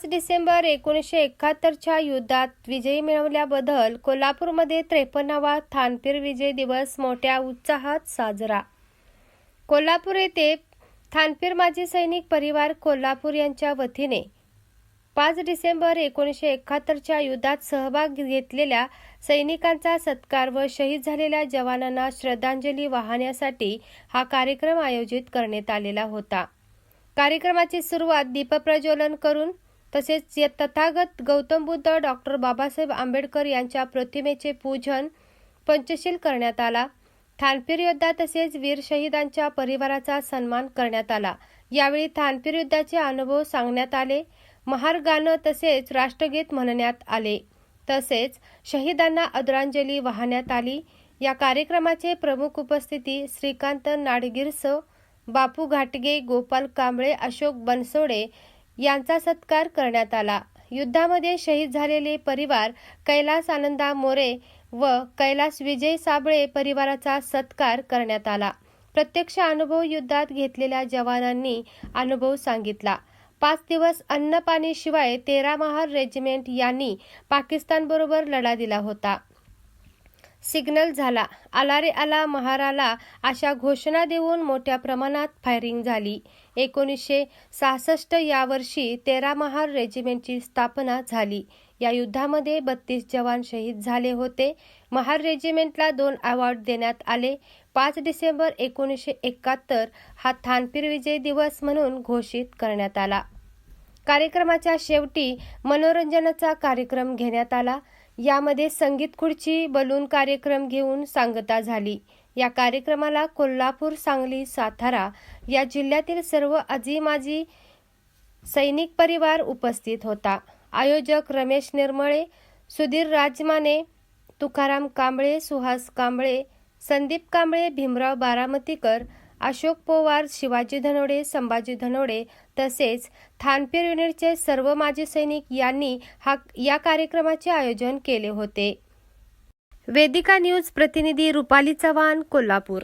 पाच डिसेंबर एकोणीसशे एकाहत्तरच्या युद्धात विजयी मिळवल्याबद्दल कोल्हापूरमध्ये त्रेपन्नावा थानपीर विजय दिवस मोठ्या उत्साहात साजरा. कोल्हापूर येथे थानपीर माजी सैनिक परिवार कोल्हापूर यांच्या वतीने पाच डिसेंबर एकोणीसशे एकाहत्तरच्या युद्धात सहभाग घेतलेल्या सैनिकांचा सत्कार व शहीद झालेल्या जवानांना श्रद्धांजली वाहण्यासाठी हा कार्यक्रम आयोजित करण्यात आलेला होता. कार्यक्रमाची सुरुवात दीपप्रज्वलन करून तसेच तथागत गौतम बुद्ध डॉक्टर बाबासाहेब आंबेडकर यांच्या प्रतिमेचे पूजन पंचशील करण्यात आला. थानपीर योद्धा तसेच वीर शहीदांच्या परिवाराचा सन्मान करण्यात आला. यावेळी थानपीर युद्धाचे अनुभव सांगण्यात आले. महार गाणं तसेच राष्ट्रगीत म्हणण्यात आले. तसेच शहीदांना आदरांजली वाहण्यात आली. या कार्यक्रमाचे प्रमुख उपस्थिती श्रीकांत नाडगिरस बापू घाटगे गोपाल कांबळे अशोक बनसोडे यांचा सत्कार करण्यात आला. युद्धामध्ये शहीद झालेले परिवार कैलास आनंदा मोरे व कैलास विजय साबळे परिवाराचा सत्कार करण्यात आला. प्रत्यक्ष अनुभव युद्धात घेतलेल्या जवानांनी अनुभव सांगितला. पाच दिवस अन्न पाणी शिवाय तेरा महार रेजिमेंट यांनी पाकिस्तानबरोबर लढा दिला होता. सिग्नल झाला. आला रे आला महाराला अशा घोषणा देऊन मोठ्या प्रमाणात फायरिंग झाली. एकोणीसशे सहासष्ट या वर्षी तेरा महार रेजिमेंटची स्थापना झाली. या युद्धामध्ये बत्तीस जवान शहीद झाले होते. महार रेजिमेंटला दोन अवॉर्ड देण्यात आले. पाच डिसेंबर एकोणीसशे एकाहत्तर हा थानपीर विजय दिवस म्हणून घोषित करण्यात आला. कार्यक्रमाच्या शेवटी मनोरंजनाचा कार्यक्रम घेण्यात आला. यामध्ये संगीत खुर्ची बलून कार्यक्रम घेऊन सांगता झाली. या कार्यक्रमाला कोल्हापूर सांगली सातारा या जिल्ह्यातील सर्व आजी माजी सैनिक परिवार उपस्थित होता. आयोजक रमेश निर्मळे सुधीर राजमाने तुकाराम कांबळे सुहास कांबळे संदीप कांबळे भीमराव बारामतीकर अशोक पोवार शिवाजी धनोडे संभाजी धनोडे तसेच थानपीर युनिटचे सर्व माजी सैनिक यांनी हा या कार्यक्रमाचे आयोजन केले होते. वेदिका न्यूज प्रतिनिधी रुपाली चव्हाण कोल्हापूर.